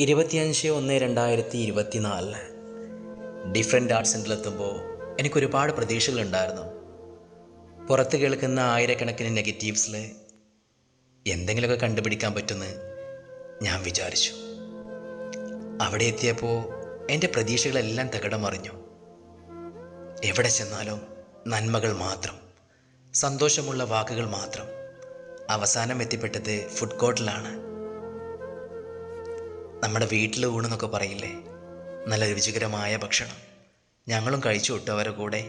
ഇരുപത്തിയഞ്ച് ഒന്ന് രണ്ടായിരത്തി ഇരുപത്തിനാലിന് ഡിഫറെന്റ് ആർട്സ് സെന്ററിലെത്തുമ്പോൾ എനിക്കൊരുപാട് പ്രതീക്ഷകളുണ്ടായിരുന്നു. പുറത്ത് കേൾക്കുന്ന ആയിരക്കണക്കിന് നെഗറ്റീവ്സിൽ എന്തെങ്കിലുമൊക്കെ കണ്ടുപിടിക്കാൻ പറ്റുമെന്ന് ഞാൻ വിചാരിച്ചു. അവിടെ എത്തിയപ്പോൾ എന്റെ പ്രതീക്ഷകളെല്ലാം തകിടം മറിഞ്ഞു എവിടെ ചെന്നാലും നന്മകൾ മാത്രം സന്തോഷമുള്ള വാക്കുകൾ മാത്രം അവസാനം എത്തിപ്പെട്ടത് ഫുഡ് കോർട്ടിലാണ്. നമ്മുടെ വീട്ടിൽ ഊണെന്നൊക്കെ പറയില്ലേ? നല്ല രുചികരമായ ഭക്ഷണം. ഞങ്ങളും കഴിച്ചു വിട്ടു കൂടെ.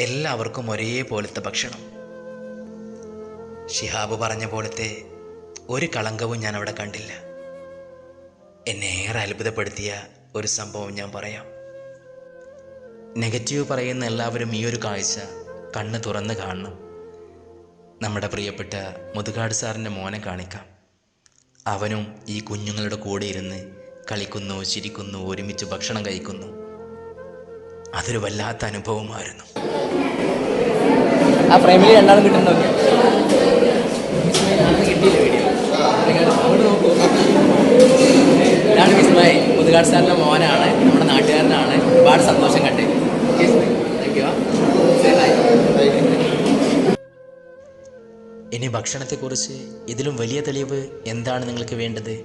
എല്ലാവർക്കും ഒരേപോലത്തെ ഭക്ഷണം. ഷിഹാബ് പറഞ്ഞ പോലത്തെ ഒരു കളങ്കവും ഞാൻ അവിടെ കണ്ടില്ല. എന്നെ ഏറെ അത്ഭുതപ്പെടുത്തിയ ഒരു സംഭവം ഞാൻ പറയാം. നെഗറ്റീവ് പറയുന്ന എല്ലാവരും ഈ ഒരു കാഴ്ച കണ്ണ് തുറന്ന് കാണണം. നമ്മുടെ പ്രിയപ്പെട്ട മുതുകാട് സാറിന്റെ മോനെ കാണിക്കാം. അവനും ഈ കുഞ്ഞുങ്ങളുടെ കൂടെ ഇരുന്ന് കളിക്കുന്നു ചിരിക്കുന്നു ഒരുമിച്ച് ഭക്ഷണം കഴിക്കുന്നു. അതൊരു വല്ലാത്ത അനുഭവമായിരുന്നു. ആ ഫ്രെയിമിൽ രണ്ടാളും വീഡിയോ ഇതാണ് വിസ്മയ് മുതുകാട് സാറിന്റെ മോനാണ് നമ്മുടെ നാട്ടുകാരനാണ്. ഒരുപാട് സന്തോഷം കണ്ടേ. ഇനി ഭക്ഷണത്തെക്കുറിച്ച് ഇതിലും വലിയ തെളിവ് എന്താണ് നിങ്ങൾക്ക് വേണ്ടത്?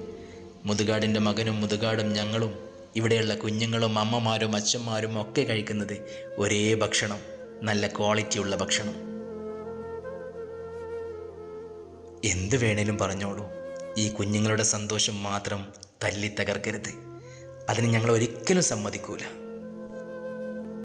മുതുകാടിന്റെ മകനും മുതുകാടും ഞങ്ങളും ഇവിടെയുള്ള കുഞ്ഞുങ്ങളും അമ്മമാരും അച്ഛന്മാരും ഒക്കെ കഴിക്കുന്നത് ഒരേ ഭക്ഷണം നല്ല ക്വാളിറ്റിയുള്ള ഭക്ഷണം. എന്ത് വേണേലും പറഞ്ഞോളൂ. ഈ കുഞ്ഞുങ്ങളുടെ സന്തോഷം മാത്രം തല്ലി തകർക്കരുത്. അതിന് ഞങ്ങൾ ഒരിക്കലും സമ്മതിക്കൂല.